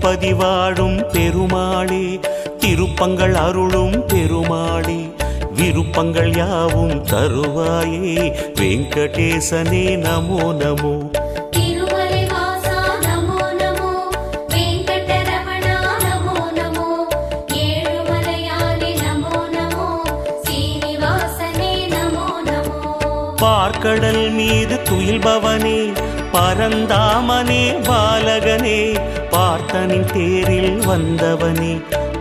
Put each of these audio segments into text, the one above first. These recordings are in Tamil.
பதிவாழும் பெருமாளே திருப்பங்கள் அருளும் பெருமாளே விருப்பங்கள் யாவும் தருவாயே வெங்கடேசனே நமோ நமோ. பார்க்கடல் மீது துயில்பவனே பரந்தாமனே பாலகனே பார்த்தனின் தேரில் வந்தவனே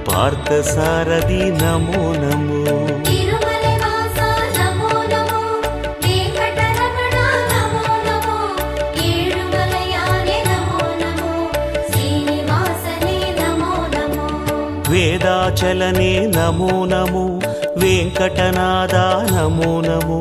பார்த்த சாரதி நமோ நமோ తిరుమలై వాసా నమో నమో వెంకటరమణ నమో నమో ఏడుమలయాని నమో నమో శ్రీనివాసనే నమో నమో వేదాచలనే నమో నమో వెంకటనాథ నమో నమో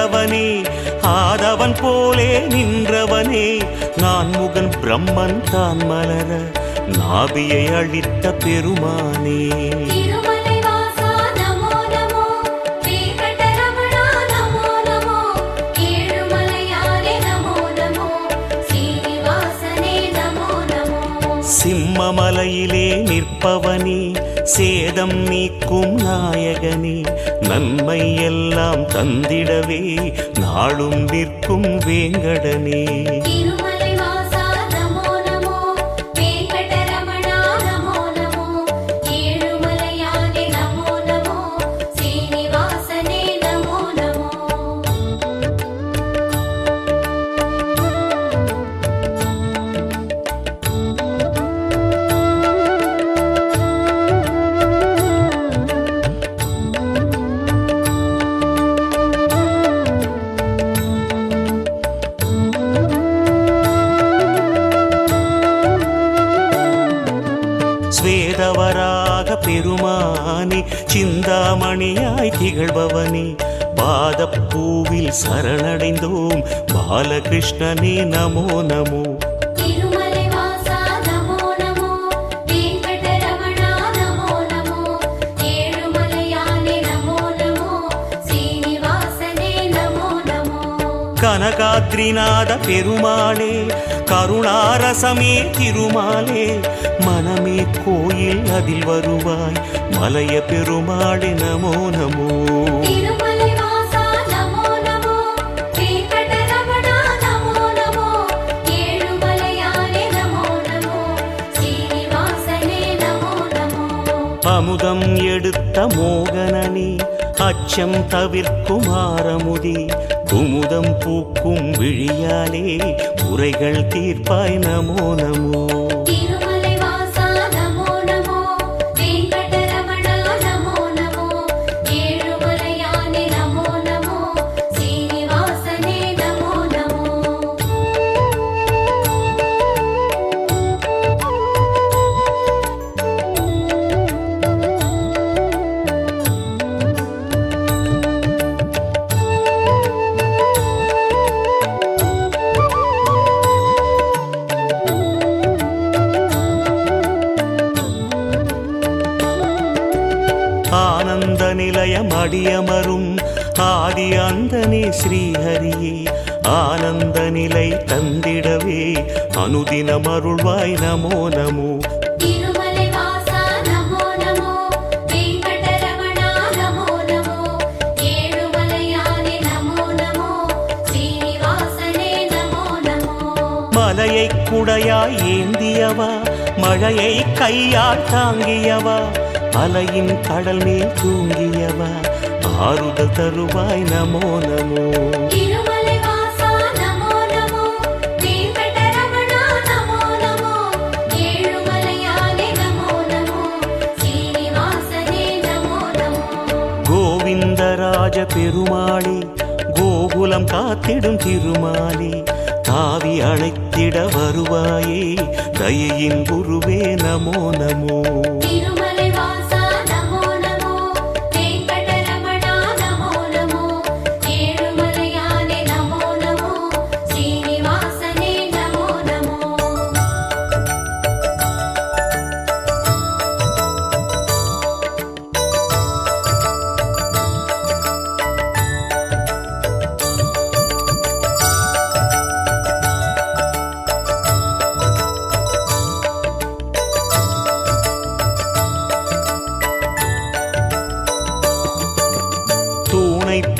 அவன் போலே நின்றவனே. நான் முகன் பிரம்மன் தான் மலர நாபியை அழித்த பெருமானே. சிம்மமலையிலே நிற்பவனே. சேதம் நீக்கும் நாயகனே நன்மை எல்லாம் தந்திடவே நாளும் நிற்கும் வேங்கடனே. சிந்தாமணியாய் திகழ்பவனே. பாதப்பூவில் சரணடைந்தோம். பாலகிருஷ்ணனே நமோ நமோ. கனகாத்ரிநாத பெருமாளே கருணாரசமே திருமாலே மனமே கோயில் அதில் வருவாய் மலைய பெருமாளே நமோ நமோ. அமுதம் எடுத்த மோகனனே அச்சம் தவிர்க்குமாரமுதி குமுதம் பூக்கும் விழியாலே குறைகள் தீர்ப்பாய் நமோ நமோ. ஆதி அந்தனே ஸ்ரீஹரியே ஆனந்த நிலை தந்திடவே. அனுதினம் அருள்வாய் நமோ நமோ. மலையை குடையாய் ஏந்தியவா மழையை கையால் தாங்கியவா அலையின் கடல் மேல் தூங்கியவா ஆறுதல் தருவாய் நமோ நமோ. கோவிந்தராஜ பெருமாளே கோகுலம் காத்திடும் திருமாலே தாவி அழைத்திட வருவாயே தயையின் குருவே நமோ நமோ.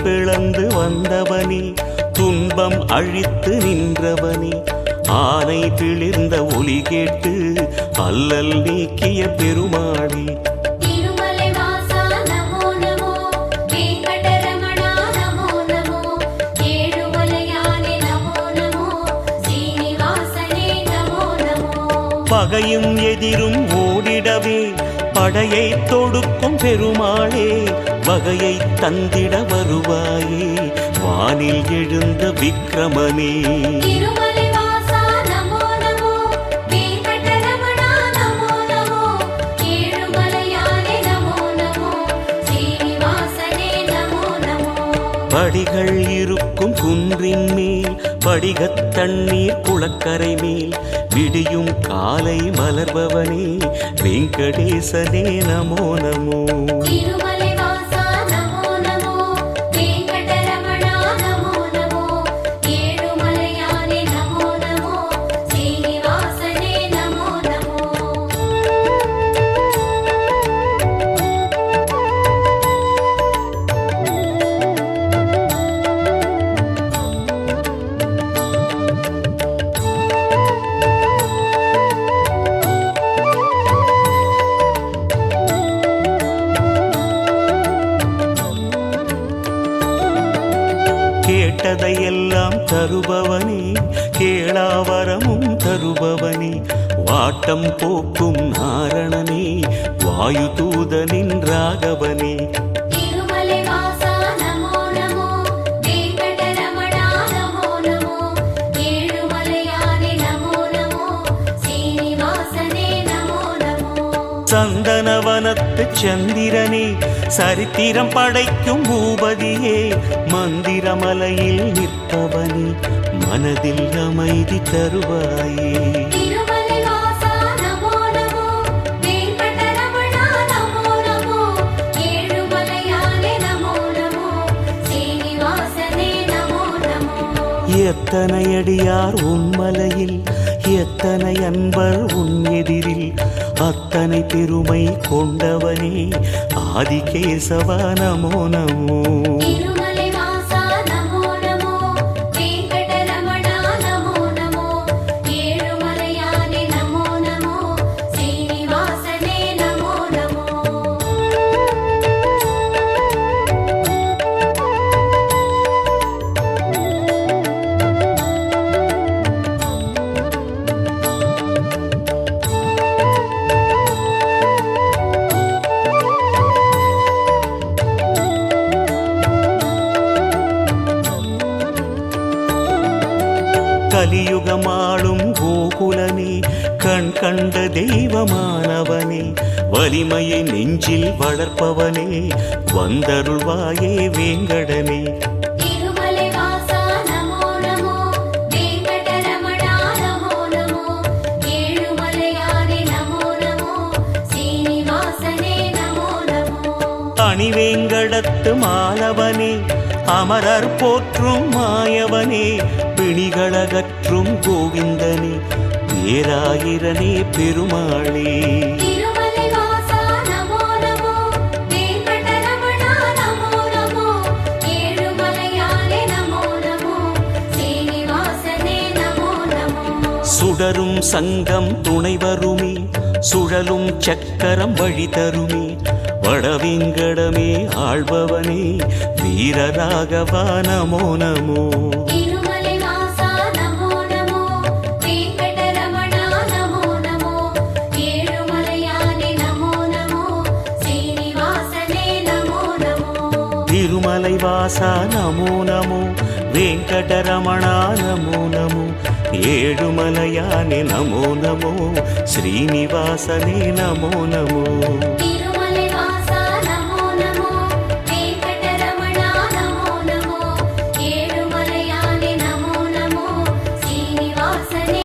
பிளந்து வந்தவனே துன்பம் அழித்து நின்றவனே. ஆனை பிளிர்ந்த ஒலி கேட்டு அல்லல் நீக்கிய பெருமாளே. பகையும் எதிரும் ஓடிடவே படையை தொடுக்கும் பெருமாளே வகையை தந்திட வருவாயே. வானில் எழுந்த நமோ. படிகள் இருக்கும் குன்றின் மேல் படிகத் தண்ணீர் குளக்கரை மேல் விடியும் காலை மலர்பவனே வெங்கடேசனே நமோ நமோ. கேட்டதையெல்லாம் தருபவனே கேளாவரமும் தருபவனே. வாட்டம் போக்கும் நாரணனே வாயு தூதனின் ராகவனே. சந்தனவனத்து சந்திரனே சரித்திரம் படைக்கும் பூபதியே மந்திரமலையில் நிற்பவனே மனதில் அமைதி தருவாயே. எத்தனை அடியார் உன்மலையில் எத்தனை அன்பர் உன் எதிரில் அத்தனை பெருமை கொண்டவனே ஆதிகேசவ நமோ நமோ. கண்ட தெய்வமானவனே வலிமையை நெஞ்சில் வளர்ப்பவனே வந்தருள்வாயே வேங்கடனே. மணிவேங்கடத்து மாலவனே அமரர் போற்றும் மாயவனே பிணிகளகற்றும் கோவிந்தனே பேராயிரனே பெருமாளே. சுடரும் சங்கம் துணை வருமே சுழலும் சக்கரம் வழி தருமே. வடவிங்கடமே ஆள்பவனே வீரராகவா நமோ நமோ. திருமலை வாசா நமோ நமோ வெங்கடரமணா நமோ நமோ ஏழுமலையானே நமோ நமோ ஸ்ரீனிவாசனே நமோ நமோ திரு